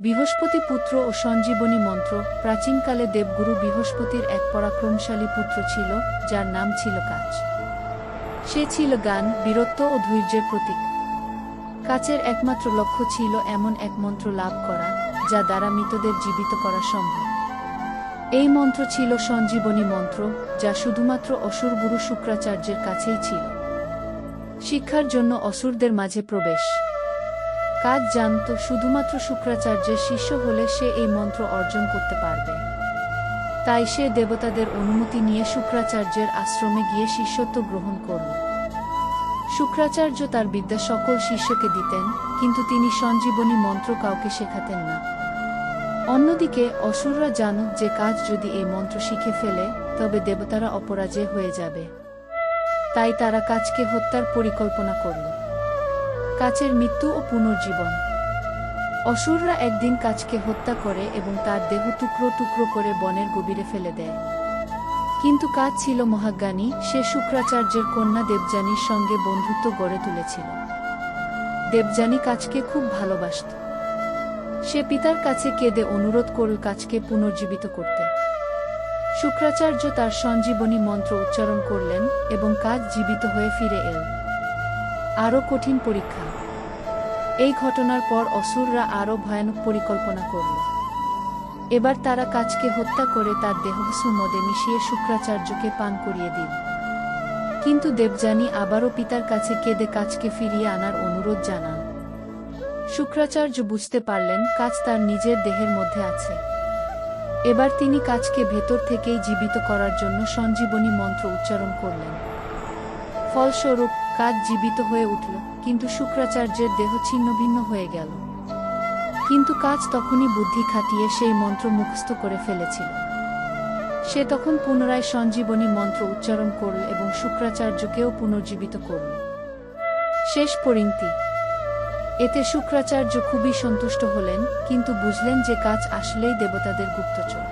বৃহস্পতি পুত্র ও সঞ্জীবনী মন্ত্র, প্রাচীনকালে দেবগুরু বৃহস্পতির এক পরাক্রমশালী পুত্র ছিল, যার নাম ছিল কাচ। সে ছিল গান বীরত্ব ও ধৈর্যের প্রতীক। কাচের একমাত্র লক্ষ্য ছিল এমন এক মন্ত্র লাভ করা, যা দ্বারা মৃতদের জীবিত করা সম্ভব। এই মন্ত্র ছিল সঞ্জীবনী মন্ত্র, যা শুধুমাত্র অসুর গুরু শুক্রাচার্যের কাছেই ছিল। শিক্ষার জন্য অসুরদের মাঝে প্রবেশ। কাজ জানত শুধুমাত্র শুক্রাচার্যের শিষ্য হলে সে এই মন্ত্র অর্জন করতে পারবে। তাই সে দেবতাদের অনুমতি নিয়ে শুক্রাচার্যের আশ্রমে গিয়ে শিষ্যত্ব গ্রহণ করল। শুক্রাচার্য তার বিদ্যা সকল শিষ্যকে দিতেন, কিন্তু তিনি সঞ্জীবনী মন্ত্র কাউকে শেখাতেন না। অন্যদিকে অসুররা জানুক যে কাজ যদি এই মন্ত্র শিখে ফেলে, তবে দেবতারা অপরাজয় হয়ে যাবে। তাই তারা কাজকে হত্যার পরিকল্পনা করল। কাচের মৃত্যু ও পুনর্জীবন। অসুররা একদিন কাচকে হত্যা করে এবং তার দেহ টুকরো টুকরো করে বনের গভীরে ফেলে দেয়। কিন্তু কাজ ছিল মহাজ্ঞানী, সে শুক্রাচার্যের কন্যা দেবযানীর সঙ্গে বন্ধুত্ব গড়ে তুলেছিল। দেবযানী কাজকে খুব ভালোবাসত। সে পিতার কাছে কেঁদে অনুরোধ করল কাজকে পুনর্জীবিত করতে। শুক্রাচার্য তার সঞ্জীবনী মন্ত্র উচ্চারণ করলেন এবং কাজ জীবিত হয়ে ফিরে এল। আরও কঠিন পরীক্ষা। এই ঘটনার পর অসুররা আরও ভয়ানক পরিকল্পনা করল। এবার তারা কাজকে হত্যা করে তার দেহসু মদে মিশিয়ে শুক্রাচার্যকে পান করিয়ে দিল। কিন্তু দেবযানী আবারও পিতার কাছে কেঁদে কাজকে ফিরিয়ে আনার অনুরোধ জানান। শুক্রাচার্য বুঝতে পারলেন কাজ তার নিজের দেহের মধ্যে আছে। এবার তিনি কাজকে ভেতর থেকেই জীবিত করার জন্য সঞ্জীবনী মন্ত্র উচ্চারণ করলেন। ফলস্বরূপ কাজ জীবিত হয়ে উঠল, কিন্তু শুক্রাচার্যের দেহ ছিন্ন ভিন্ন হয়ে গেল। কিন্তু কাজ তখনই বুদ্ধি খাটিয়ে সেই মন্ত্র মুখস্থ করে ফেলেছিল। সে তখন পুনরায় সঞ্জীবনী মন্ত্র উচ্চারণ করল এবং শুক্রাচার্যকেও পুনর্জীবিত করল। শেষ পরিণতি। এতে শুক্রাচার্য খুবই সন্তুষ্ট হলেন, কিন্তু বুঝলেন যে কাজ আসলেই দেবতাদের গুপ্তচর।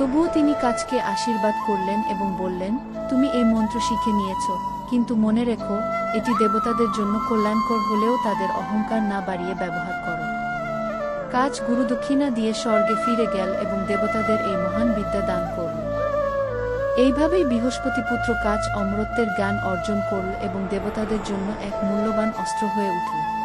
তবুও তিনি কাজকে আশীর্বাদ করলেন এবং বললেন, তুমি এই মন্ত্র শিখে নিয়েছ। কিন্তু মনে রেখো, এটি দেবতাদের জন্য কল্যাণকর হলেও তাদের অহংকার না বাড়িয়ে ব্যবহার করো। কাজ গুরুদক্ষিণা দিয়ে স্বর্গে ফিরে গেল এবং দেবতাদের এই মহান বিদ্যা দান করল। এইভাবেই বৃহস্পতি পুত্র কাজ অমরত্বের জ্ঞান অর্জন করল এবং দেবতাদের জন্য এক মূল্যবান অস্ত্র হয়ে উঠল।